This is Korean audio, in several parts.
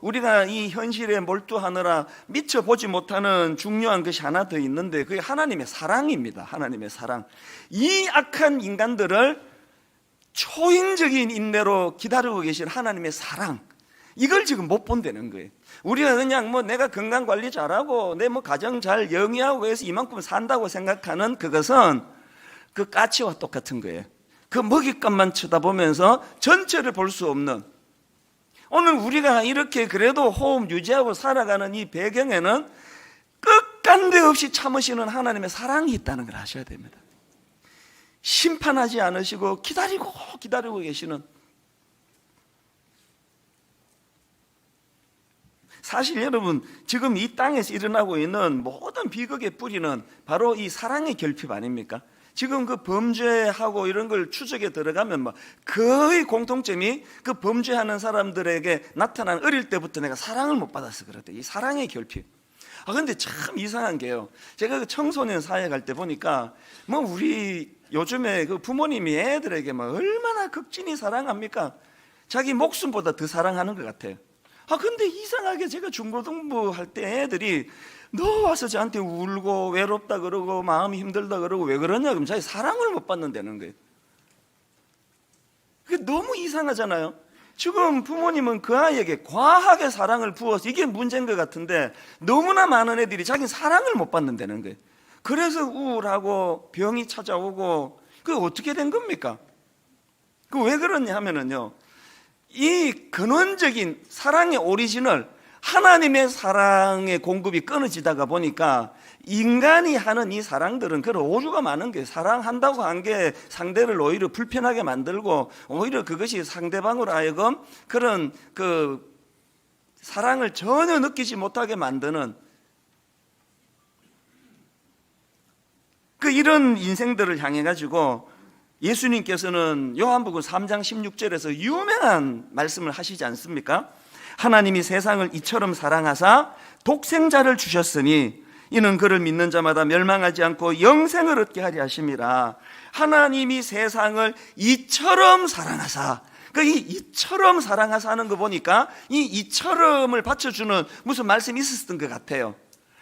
우리가 이 현실에 몰두하느라 미처 보지 못하는 중요한 것이 하나 더 있는데 그게 하나님의 사랑입니다. 하나님의 사랑. 이 악한 인간들을 초인적인 인내로 기다리고 계신 하나님의 사랑. 이걸 지금 못 본다는 거예요. 우리가 그냥 뭐 내가 건강 관리 잘하고 내 뭐 가정 잘 영위하고 해서 이만큼 산다고 생각하는 그것은 그 까치와 똑같은 거예요. 그 먹잇감만 쳐다보면서 전체를 볼 수 없는 오늘 우리가 이렇게 그래도 호흡 유지하고 살아가는 이 배경에는 끝간데 없이 참으시는 하나님의 사랑이 있다는 걸 아셔야 됩니다. 심판하지 않으시고 기다리고 기다리고 계시는 사실 여러분 지금 이 땅에서 일어나고 있는 모든 비극의 뿌리는 바로 이 사랑의 결핍 아닙니까? 지금 그 범죄하고 이런 걸 추적에 들어가면 뭐 거의 공통점이 그 범죄하는 사람들에게 나타난 어릴 때부터 내가 사랑을 못 받아서 그렇대. 이 사랑의 결핍. 아 근데 참 이상한 게요. 제가 그 청소년 사회 갈 때 보니까 뭐 우리 요즘에 그 부모님이 애들에게 뭐 얼마나 극진히 사랑합니까? 자기 목숨보다 더 사랑하는 것 같아요. 아 근데 이상하게 제가 중고등부 할 때 애들이 너 와서 저한테 울고 외롭다 그러고 마음이 힘들다 그러고 왜 그러냐 그럼 자기 사랑을 못 받는다는 거예요. 그게 너무 이상하잖아요. 지금 부모님은 그 아이에게 과하게 사랑을 부어서 이게 문제인 것 같은데 너무나 많은 애들이 자기 사랑을 못 받는다는 거예요. 그래서 우울하고 병이 찾아오고 그 어떻게 된 겁니까? 그 왜 그러냐 하면은요. 이 근원적인 사랑의 오리지널 하나님의 사랑의 공급이 끊어지다가 보니까 인간이 하는 이 사랑들은 그런 오류가 많은 게 사랑한다고 한 게 상대를 오히려 불편하게 만들고 오히려 그것이 상대방으로 하여금 그런 그 사랑을 전혀 느끼지 못하게 만드는 그 이런 인생들을 향해 가지고 예수님께서는 요한복음 3장 16절에서 유명한 말씀을 하시지 않습니까? 하나님이 세상을 이처럼 사랑하사 독생자를 주셨으니 이는 그를 믿는 자마다 멸망하지 않고 영생을 얻게 하리 하심이라. 하나님이 세상을 이처럼 사랑하사 그 이 이처럼 사랑하사 하는 거 보니까 이 이처럼을 받쳐주는 무슨 말씀이 있었던 것 같아요.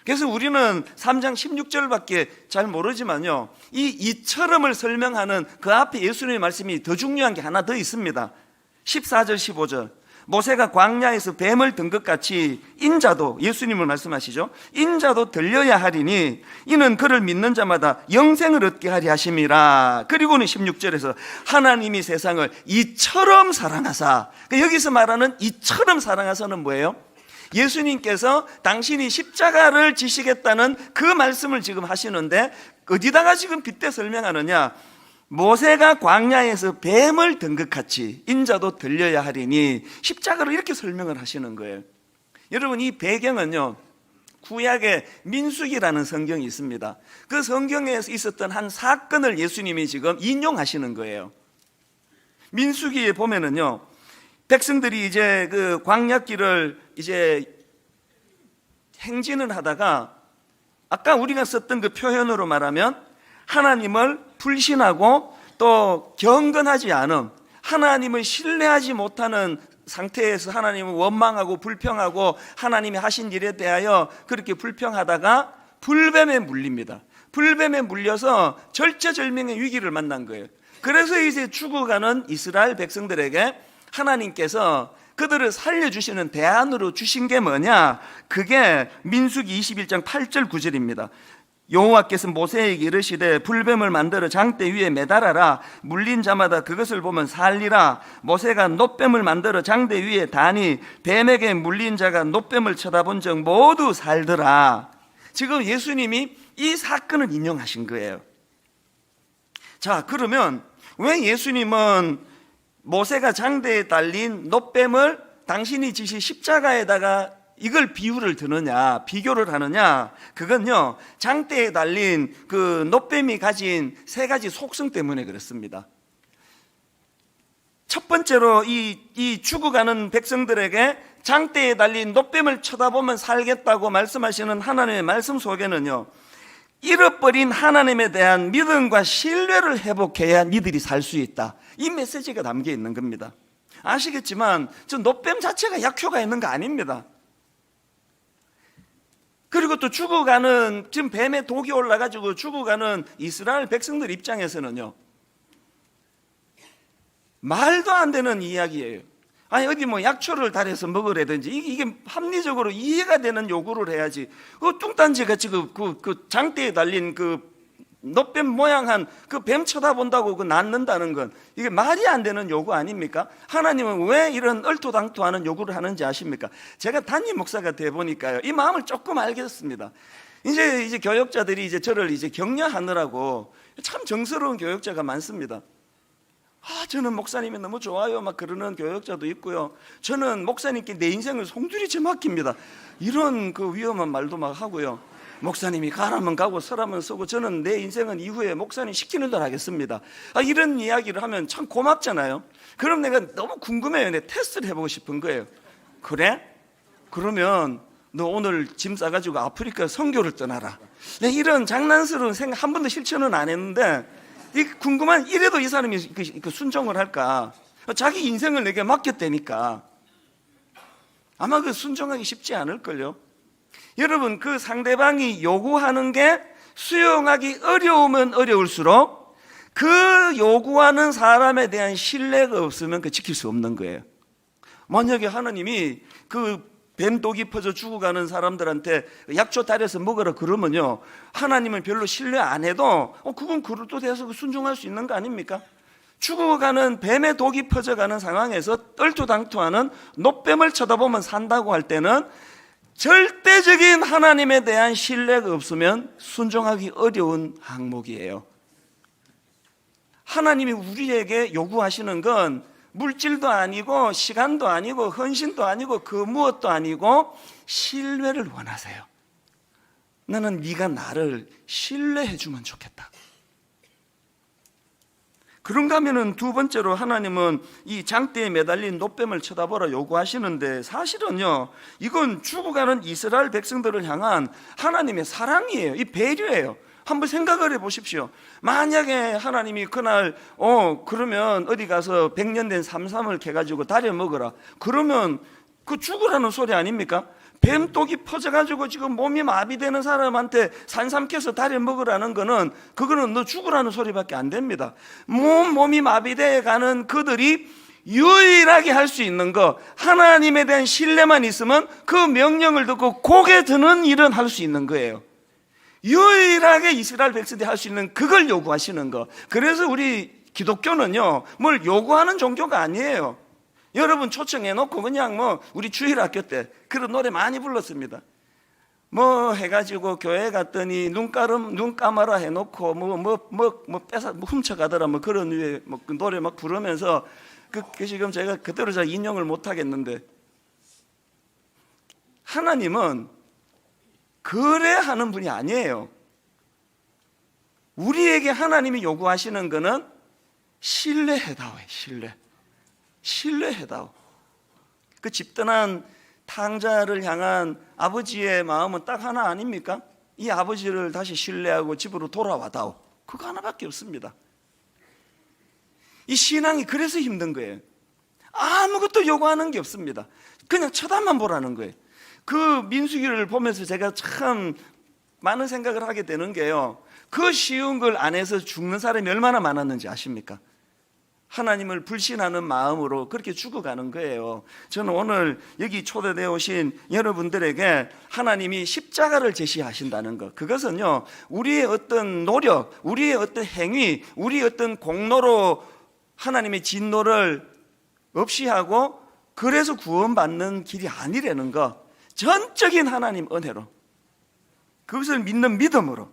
그래서 우리는 3장 16절밖에 잘 모르지만요. 이 이처럼을 설명하는 그 앞에 예수님의 말씀이 더 중요한 게 하나 더 있습니다. 14절 15절. 모세가 광야에서 뱀을 든 것 같이 인자도 예수님을 말씀하시죠. 인자도 들려야 하리니 이는 그를 믿는 자마다 영생을 얻게 하리 하심이라. 그리고는 16절에서 하나님이 세상을 이처럼 사랑하사. 그 여기서 말하는 이처럼 사랑하사는 뭐예요? 예수님께서 당신이 십자가를 지시겠다는 그 말씀을 지금 하시는데 어디다가 지금 빗대 설명하느냐? 모세가 광야에서 뱀을 든 것 같이 인자도 들려야 하리니 십자가로 이렇게 설명을 하시는 거예요. 여러분 이 배경은요. 구약의 민수기라는 성경이 있습니다. 그 성경에 있었던 한 사건을 예수님이 지금 인용하시는 거예요. 민수기에 보면은요. 백성들이 이제 그 광야길을 이제 행진을 하다가 아까 우리가 썼던 그 표현으로 말하면 하나님을 불신하고 또 경건하지 않음, 하나님을 신뢰하지 못하는 상태에서 하나님을 원망하고 불평하고 하나님이 하신 일에 대하여 그렇게 불평하다가 불뱀에 물립니다. 불뱀에 물려서 절체절명의 위기를 만난 거예요. 그래서 이제 죽어가는 이스라엘 백성들에게 하나님께서 그들을 살려주시는 대안으로 주신 게 뭐냐? 그게 민수기 21장 8절 9절입니다. 여호와께서 모세에게 이르시되 불뱀을 만들어 장대 위에 매달아라 물린 자마다 그것을 보면 살리라 모세가 노뱀을 만들어 장대 위에 다니 뱀에게 물린 자가 노뱀을 쳐다본 적 모두 살더라 지금 예수님이 이 사건을 인용하신 거예요 자 그러면 왜 예수님은 모세가 장대에 달린 노뱀을 당신이 지시 십자가에다가 이걸 비유를 드느냐, 비교를 하느냐, 그건요, 장대에 달린 그 노뱀이 가진 세 가지 속성 때문에 그렇습니다. 첫 번째로 이, 이 죽어가는 백성들에게 장대에 달린 노뱀을 쳐다보면 살겠다고 말씀하시는 하나님의 말씀 속에는요, 잃어버린 하나님에 대한 믿음과 신뢰를 회복해야 니들이 살 수 있다. 이 메시지가 담겨 있는 겁니다. 아시겠지만 저 노뱀 자체가 약효가 있는 거 아닙니다. 그리고 또 죽어가는 지금 뱀의 독이 올라가지고 죽어가는 이스라엘 백성들 입장에서는요 말도 안 되는 이야기예요. 아니 어디 뭐 약초를 달여서 먹으라든지 이게, 합리적으로 이해가 되는 요구를 해야지. 그 뚱딴지 같이 그, 그, 그 장대에 달린 그 노뱀 모양한 그 뱀 쳐다본다고 그 낫는다는 건 이게 말이 안 되는 요구 아닙니까? 하나님은 왜 이런 얼토당토하는 요구를 하는지 아십니까? 제가 단임 목사가 돼 보니까요 이 마음을 조금 알겠습니다. 이제 이제 교역자들이 이제 저를 이제 격려하느라고 참 정스러운 교역자가 많습니다. 아, 저는 목사님이 너무 좋아요. 막 그러는 교역자도 있고요. 저는 목사님께 내 인생을 송두리 째 맡깁니다. 이런 그 위험한 말도 막 하고요. 목사님이 가라면 가고 서라면 서고 저는 내 인생은 이후에 목사님 시키는 대로 하겠습니다. 아, 이런 이야기를 하면 참 고맙잖아요. 그럼 내가 너무 궁금해요. 내 테스트를 해보고 싶은 거예요. 그래? 그러면 너 오늘 짐 싸가지고 아프리카 선교를 떠나라. 내 이런 장난스러운 생각 한 번도 실천은 안 했는데 이 궁금한 이래도 이 사람이 그- 그 순종을 할까? 자기 인생을 내게 맡겼다니까. 아마 그 순종하기 쉽지 않을걸요. 여러분 그 상대방이 요구하는 게 수용하기 어려우면 어려울수록 그 요구하는 사람에 대한 신뢰가 없으면 그 지킬 수 없는 거예요. 만약에 하나님이 그 뱀독이 퍼져 죽어가는 사람들한테 약초 달여서 먹으라 그러면요 하나님은 별로 신뢰 안 해도 어 그건 그릇도 돼서 순종할 수 있는 거 아닙니까? 죽어가는 뱀의 독이 퍼져가는 상황에서 떨투당투하는 노뱀을 쳐다보면 산다고 할 때는 절대적인 하나님에 대한 신뢰가 없으면 순종하기 어려운 항목이에요. 하나님이 우리에게 요구하시는 건 물질도 아니고 시간도 아니고 헌신도 아니고 그 무엇도 아니고 신뢰를 원하세요. 나는 네가 나를 신뢰해 주면 좋겠다. 그런가 하면은 두 번째로 하나님은 이 장대에 매달린 노뱀을 쳐다보라 요구하시는데 사실은요 이건 죽어가는 이스라엘 백성들을 향한 하나님의 사랑이에요 이 배려예요 한번 생각을 해 보십시오 만약에 하나님이 그날 어 그러면 어디 가서 백년 된 삼삼을 캐가지고 다려 먹어라 그러면 그 죽으라는 소리 아닙니까? 뱀독이 퍼져가지고 지금 몸이 마비되는 사람한테 산삼 캐서 다려 먹으라는 거는 그거는 너 죽으라는 소리밖에 안 됩니다. 몸 몸이 마비돼 가는 그들이 유일하게 할 수 있는 거 하나님에 대한 신뢰만 있으면 그 명령을 듣고 고개 드는 일은 할 수 있는 거예요. 유일하게 이스라엘 백성들이 할 수 있는 그걸 요구하시는 거. 그래서 우리 기독교는요, 뭘 요구하는 종교가 아니에요. 여러분 초청해 놓고 그냥 뭐 우리 주일 학교 때 그런 노래 많이 불렀습니다. 뭐 해가지고 교회 갔더니 눈가름 눈 감아라 해놓고 뭐 뭐 뭐 뭐 뺏어 뭐 훔쳐가더라 뭐 그런 류의 뭐그 노래 막 부르면서 그, 그 지금 제가 그대로 잘 인용을 못 하겠는데 하나님은 그래 하는 분이 아니에요. 우리에게 하나님이 요구하시는 거는 신뢰해다오요 신뢰. 신뢰해다오. 그 집단한 탕자를 향한 아버지의 마음은 딱 하나 아닙니까? 이 아버지를 다시 신뢰하고 집으로 돌아와다오. 그거 하나밖에 없습니다. 이 신앙이 그래서 힘든 거예요. 아무것도 요구하는 게 없습니다. 그냥 쳐다만 보라는 거예요. 그 민수기를 보면서 제가 참 많은 생각을 하게 되는 게요. 그 쉬운 걸 안에서 죽는 사람이 얼마나 많았는지 아십니까? 하나님을 불신하는 마음으로 그렇게 죽어가는 거예요. 저는 오늘 여기 초대되어 오신 여러분들에게 하나님이 십자가를 제시하신다는 것. 그것은요, 우리의 어떤 노력, 우리의 어떤 행위, 우리의 어떤 공로로 하나님의 진노를 없이 하고 그래서 구원받는 길이 아니라는 것. 전적인 하나님 은혜로. 그것을 믿는 믿음으로.